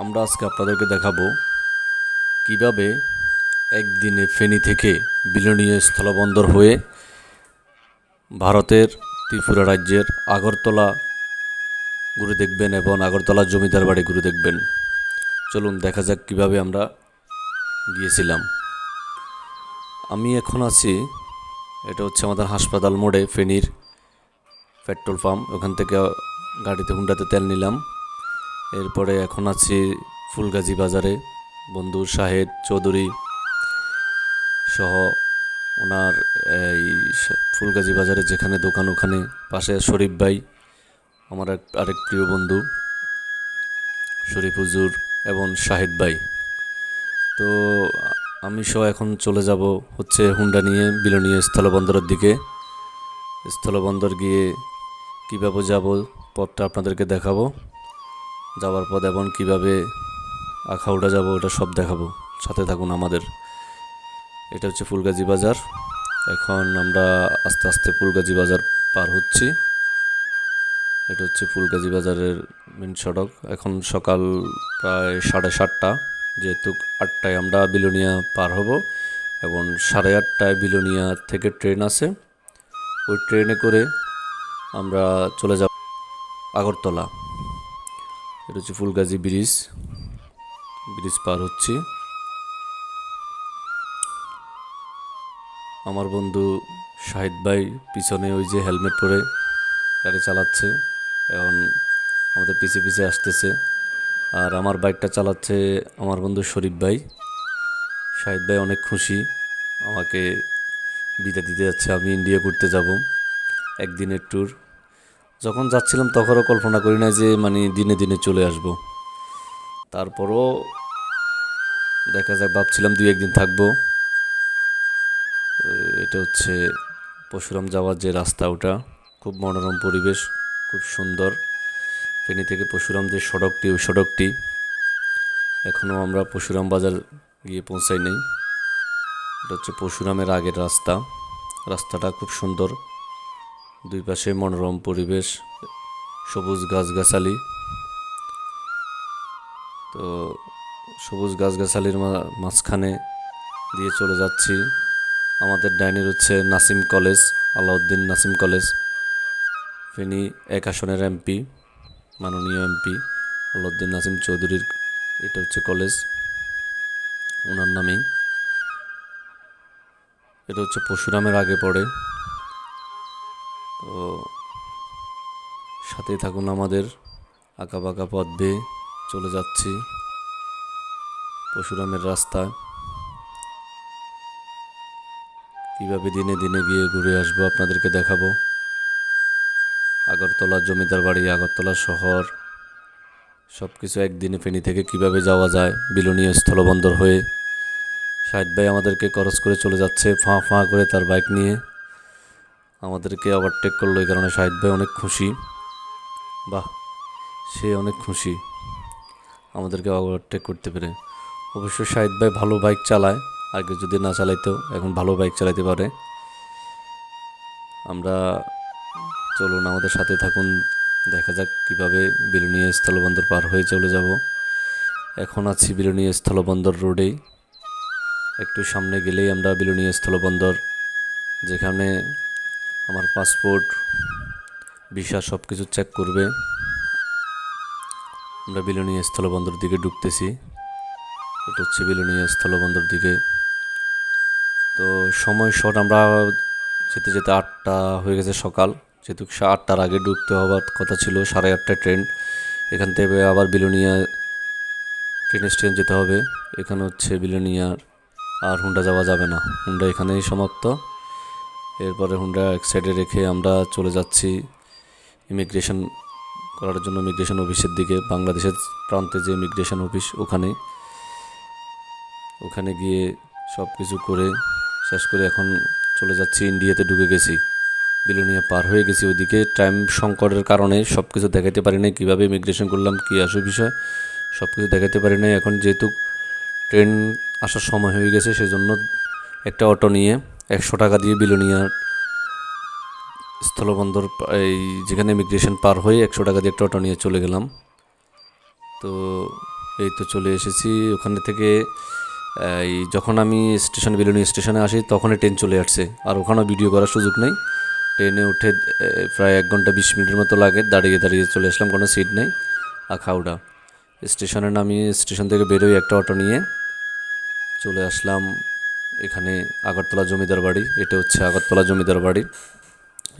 আমরা আজকে আপনাদেরকে দেখাবো কীভাবে একদিনে ফেনী থেকে বিলনীয় স্থলবন্দর হয়ে ভারতের ত্রিপুরা রাজ্যের আগরতলা ঘুরে দেখবেন এবং আগরতলা জমিদার বাড়ি ঘুরে দেখবেন। চলুন দেখা যাক কীভাবে আমরা গিয়েছিলাম। আমি এখন আছি, এটা হচ্ছে আমাদের হাসপাতাল মোড়ে, ফেনীর পেট্রোল পাম্প। ওখান থেকে গাড়িতে হুন্ডাতে তেল নিলাম। এরপরে এখন আছি ফুলগাজী বাজারে। বন্ধু শাহেদ চৌধুরী সহ ওনার এই ফুলগাজী বাজারে যেখানে দোকান, ওখানে পাশে শরীফ ভাই, আমার এক আরেক প্রিয় বন্ধু শরীফ হুজুর এবং শাহিদ ভাই। তো আমি সহ এখন চলে যাব হচ্ছে হুন্ডা নিয়ে বিলনীয় স্থলবন্দরের দিকে। স্থলবন্দর গিয়ে কীভাবে যাব, পথটা আপনাদেরকে দেখাবো। যাওয়ার পথ এবং কীভাবে আখাউড়া যাব ওটা সব দেখাবো। সাথে থাকুন আমাদের। এটা হচ্ছে ফুলগাজী বাজার। এখন আমরা আস্তে আস্তে ফুলগাজী বাজার পার হচ্ছি। এটা হচ্ছে ফুলগাজী বাজারের মেন সড়ক। এখন সকাল প্রায় সাড়ে সাতটা, যেহেতু আটটায় আমরা বিলোনিয়া পার হব এবং সাড়ে আটটায় বিলোনিয়া থেকে ট্রেন আছে। ওই ট্রেনে করে আমরা চলে যাব আগরতলা। এটা হচ্ছে ফুলগাজী ব্রিজ। ব্রিজ পার হচ্ছি। আমার বন্ধু শাহিদ ভাই পিছনে ওই যে হেলমেট পরে গাড়ি চালাচ্ছে। এখন আমাদের পিছে পিছে আসতেছে। আর আমার বাইকটা চালাচ্ছে আমার বন্ধু শরীফ ভাই। শাহিদ ভাই অনেক খুশি। আমাকে বিদা দিতে যাচ্ছে। আমি ইন্ডিয়া ঘুরতে যাব। একদিনের ট্যুর যখন যাচ্ছিলাম তখনও কল্পনা করি না যে মানে দিনে দিনে চলে আসব। তারপরও দেখা যাক, ভাবছিলাম দুই একদিন থাকব। এটা হচ্ছে পশুরাম যাওয়ার যে রাস্তা, ওটা খুব মনোরম পরিবেশ, খুব সুন্দর। ফেনী থেকে পশুরাম যে সড়কটি, ওই সড়কটি এখনও আমরা পশুরাম বাজার গিয়ে পৌঁছাই নেই। এটা হচ্ছে পশুরামের আগের রাস্তা। রাস্তাটা খুব সুন্দর। দুই পাশে মনোরম পরিবেশ, সবুজ গাছগাছালি। তো সবুজ গাছগাছালির মাঝখানে দিয়ে চলে যাচ্ছি। আমাদের ডাইনের হচ্ছে নাসিম কলেজ, আলাউদ্দিন নাসিম কলেজ। ফেনী এক আসনের এমপি, মাননীয় এমপি আলাউদ্দিন নাসিম চৌধুরীর, এটা হচ্ছে কলেজ। ওনার নামেই। এটা হচ্ছে পশুরামের আগে পড়ে। তো সাথেই থাকুন আমাদের আঁকা বাঁকা পথ বেয়ে চলে যাচ্ছি পশুরামের রাস্তা কীভাবে দিনে দিনে গিয়ে ঘুরে আসব আপনাদেরকে দেখাবো। আগরতলা জমিদার বাড়ি, আগরতলা শহর সব কিছু একদিনে ফেনী থেকে কীভাবে যাওয়া যায়, বিলনীয় স্থলবন্দর হয়ে। শাহিদ ভাই আমাদেরকে খরচ করে চলে যাচ্ছে, ফাঁ ফাঁ করে তার বাইক নিয়ে। আমাদেরকে ওভারটেক করল, এই কারণে শাহিদ ভাই অনেক খুশি। বাহ, সে অনেক খুশি আমাদেরকে ওভারটেক করতে পেরে। অবশ্য শাহিদ ভাই ভালো বাইক চালায়, আগে যদি না চালাইতো, এখন ভালো বাইক চালাতে পারে। আমরা চলুন, আমাদের সাথে থাকুন, দেখা যাক কীভাবে বিলনীয় স্থলবন্দর পার হয়ে চলে যাব। এখন আছি বিলনীয় স্থলবন্দর রোডেই। একটু সামনে গেলেই আমরা বিলনীয় স্থলবন্দর, যেখানে আমার পাসপোর্ট, ভিসা সব কিছু চেক করবে। আমরা বিলনীয় স্থলবন্দর দিকে ঢুকতেছি। এটা হচ্ছে বিলনীয় স্থলবন্দর দিকে। তো সময় শর্ট, আমরা যেতে যেতে আটটা হয়ে গেছে সকাল। যেহেতু আটটার আগে ঢুকতে হওয়ার কথা ছিল, সাড়ে আটটায় ট্রেন এখান থেকে আবার বিলোনিয়া ট্রেন স্টেশন যেতে হবে। এখানে হচ্ছে বিলোনিয়ার আর হুন্ডা যাওয়া যাবে না। হুন্ডা এখানেই সমাপ্ত। এরপরে হুন্ডা এক সাইডে রেখে আমরা চলে যাচ্ছি ইমিগ্রেশন করার জন্য ইমিগ্রেশন অফিসের দিকে। বাংলাদেশের প্রান্তে যে ইমিগ্রেশন অফিস ওখানে। ওখানে গিয়ে সব কিছু করে শেষ করে এখন চলে যাচ্ছি ইন্ডিয়াতে ঢুকে গেছি। বিলোনিয়া পার হয়ে গেছি ওইদিকে। টাইম সংকটের কারণে সব কিছু দেখাতে পারি নাই, কীভাবে ইমিগ্রেশন করলাম, কী আসো বিষয় সব কিছু দেখাতে পারি নাই। এখন যেহেতু ট্রেন আসার সময় হয়ে গেছে, সেজন্য একটা অটো নিয়ে একশো টাকা দিয়ে বিলোনিয়ার স্থলবন্দর এই যেখানে ইমিগ্রেশন পার হয়ে একশো টাকা দিয়ে একটা অটো নিয়ে চলে গেলাম। তো এই তো চলে এসেছি। ওখানে থেকে, এই যখন আমি স্টেশন বিলুনি স্টেশনে আসি, তখনই ট্রেন চলে আসছে। আর ওখানেও ভিডিও করার সুযোগ নেই। ট্রেনে উঠে প্রায় এক ঘণ্টা বিশ মিনিটের মতো লাগে। দাঁড়িয়ে দাঁড়িয়ে চলে আসলাম, কোনো সিট নেই। আর আখাউড়া স্টেশনে নামিয়ে, স্টেশন থেকে বেরোই একটা অটো নিয়ে। চলে আসলাম এখানে আগরতলা জমিদার বাড়ি, এটা হচ্ছে আগরতলা জমিদার বাড়ি।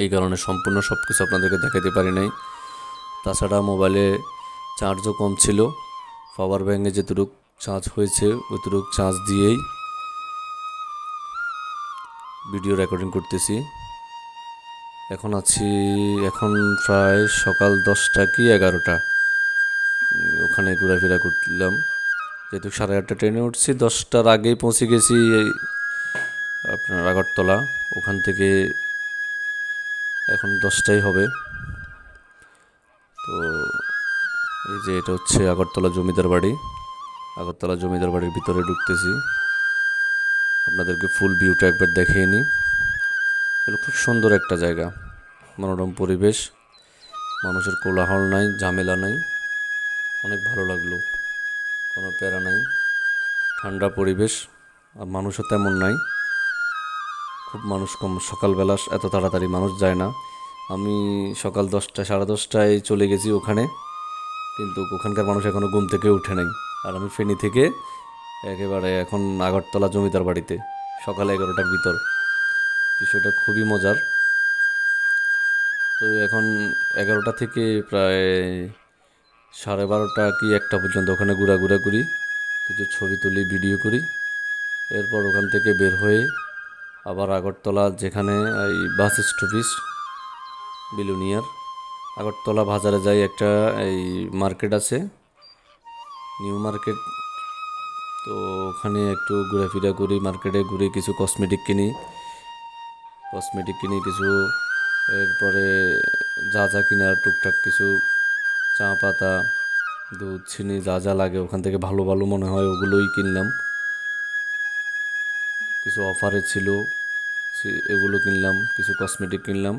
এই কারণে সম্পূর্ণ সব কিছু আপনাদেরকে দেখাতে পারি নাই। তাছাড়া মোবাইলে চার্জও কম ছিল। পাওয়ার ব্যাঙ্কে যেটুক চার্জ হয়েছে, ওইটুক চার্জ দিয়েই ভিডিও রেকর্ডিং করতেছি। এখন আছি, এখন প্রায় সকাল দশটা কি এগারোটা। ওখানে ঘোরাফেরা করলাম। যেহেতু সাড়ে আটটা ট্রেনে উঠছি, দশটার আগেই পৌঁছে গেছি আপনার আগরতলা। ওখান থেকে এখন দশটাই হবে। তো এই যে এটা হচ্ছে আগরতলা জমিদার বাড়ি। আগরতলা জমিদার বাড়ির ভিতরে ঢুকতেছি। আপনাদেরকে ফুল ভিউটা একবার দেখিয়ে নিই। এগুলো খুব সুন্দর একটা জায়গা। মনোরম পরিবেশ। মানুষের কোলাহল নাই, ঝামেলা নাই। অনেক ভালো লাগল। কোনো প্যারা নাই। ঠান্ডা পরিবেশ, আর মানুষও তেমন নাই। খুব মানুষ কম, সকালবেলা এত তাড়াতাড়ি মানুষ যায় না। আমি সকাল দশটা সাড়ে দশটায় চলে গেছি ওখানে, কিন্তু ওখানকার মানুষ এখনও ঘুম থেকে উঠে নাই। আর আমি ফেনী থেকে একেবারে এখন আগরতলা জমিদার বাড়িতে, সকাল এগারোটার ভিতর। বিষয়টা খুবই মজার। তো এখন এগারোটা থেকে প্রায় সাড়ে বারোটা কি একটা পর্যন্ত ওখানে ঘোরাঘুরা করি, কিছু ছবি তুলি, ভিডিও করি। এরপর ওখান থেকে বের হয়ে আবার আগরতলা যেখানে, এই বাস স্টপিস বিলুনিয়ার, আগরতলা বাজারে যাই একটা, এই মার্কেট আছে, নিউ মার্কেট। তো ওখানে একটু ঘোরাফেরা করি, মার্কেটে ঘুরে কিছু কসমেটিক কিনি। কসমেটিক কিনি কিছু, এরপরে যা যা কিনার টুকটাক কিছু চা পাতা দুধ, চিনি, যা যা লাগে ওখান থেকে ভালো ভালো মনে হয় ওগুলোই কিনলাম। কিছু অফারে ছিল এগুলো কিনলাম, কিছু কসমেটিক কিনলাম।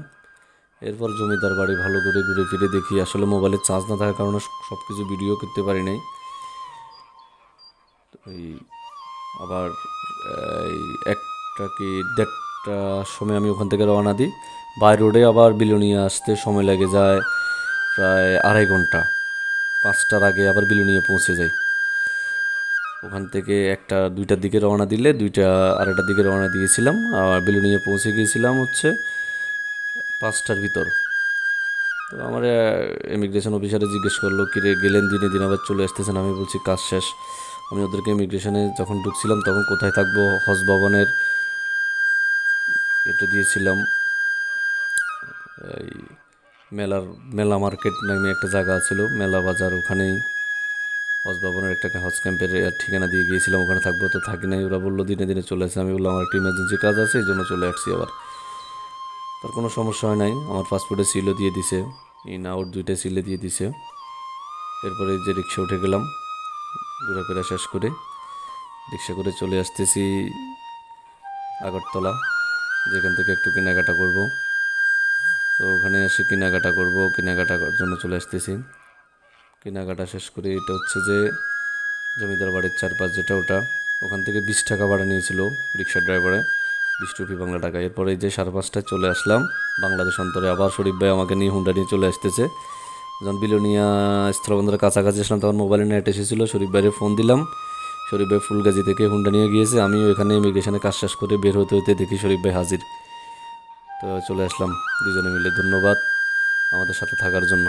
এরপর জমিদার বাড়ি ভালো করে ঘুরে ফিরে দেখি, আসলে মোবাইলে চার্জ না থাকার কারণে সব কিছু ভিডিও করতে পারি নাই। এই আবার, এই একটা কি দেড়টা সময় আমি ওখান থেকে রওনা দিই। বাই রোডে আবার বিলুনিয়া আসতে সময় লেগে যায়। প্রায় আড়াই ঘণ্টা। পাঁচটার আগে আবার বিলুনিয়া পৌঁছে যাই। ওখান থেকে একটা দুইটার দিকে রওনা দিলে দুইটা আড়াইটার দিকে রওনা দিয়েছিলাম আর বিলুনিয়া পৌঁছে গিয়েছিলাম হচ্ছে পাঁচটার ভিতর। তো আমার ইমিগ্রেশন অফিসারে জিজ্ঞেস করল, কিরে, গেলেন দিনে দিন আবার চলে আসতেছেন? আমি বলছি, কাজ শেষ। আমি ওদেরকে ইমিগ্রেশনে যখন ঢুকছিলাম তখন কোথায় থাকব? হজ ভবনের এটা দিয়েছিলাম। এই মেলার, মেলা মার্কেট নামে একটা জায়গা ছিল, মেলা বাজার ওখানেই হজ ভবনের একটা হজ ক্যাম্পের ঠিকানা দিয়ে গিয়েছিলাম, ওখানে থাকব। তো থাকি নাই, ওরা বলল দিনে দিনে চলে আসে। আমি বললাম, আমার একটা ইমার্জেন্সি কাজ আছে, এই জন্য চলে আসছি আবার। তার কোনো সমস্যা হয় নাই, আমার পাসপোর্টে সিলও দিয়ে দিছে ইন আউট দুইটা সিলে দিয়ে দিছে। এরপরে যে রিক্সা উঠে গেলাম, ঘোরাফেরা শেষ করে রিক্সা করে চলে আসতেছি আগরতলা, যেখান থেকে একটু কেনাকাটা করব। তো ওখানে এসে কেনাকাটা করব। কেনাকাটা জন্য চলে আসতেছি। কেনাকাটা শেষ করে এটা হচ্ছে যে জমিদার বাড়ির চারপাশ যেটা ওটা, ওখান থেকে বিশ টাকা ভাড়া নিয়েছিল রিক্সা ড্রাইভারে, বিশ টুপি বাংলা টাকা। এরপরে যে সাড়ে পাঁচটায় চলে আসলাম, বাংলাদেশ অন্তরে আবার শরীফ ভাই আমাকে নিয়ে হুন্ডা নিয়ে চলে আসতেছে। যখন বিলোনিয়া স্থলবন্দরের কাছাকাছি আসলাম, তখন মোবাইলে নেট এসেছিল, শরীফ ভাইয়ের ফোন দিলাম। শরীফ ভাই ফুলগাজি থেকে হুন্ডা নিয়ে গিয়েছে। আমি ওখানে ইমিগ্রেশনে কাজ শেষ করে বের হতে হতে দেখি শরীফ ভাই হাজির। তো চলে আসলাম দুজনে মিলে ধন্যবাদ আমাদের সাথে থাকার জন্য।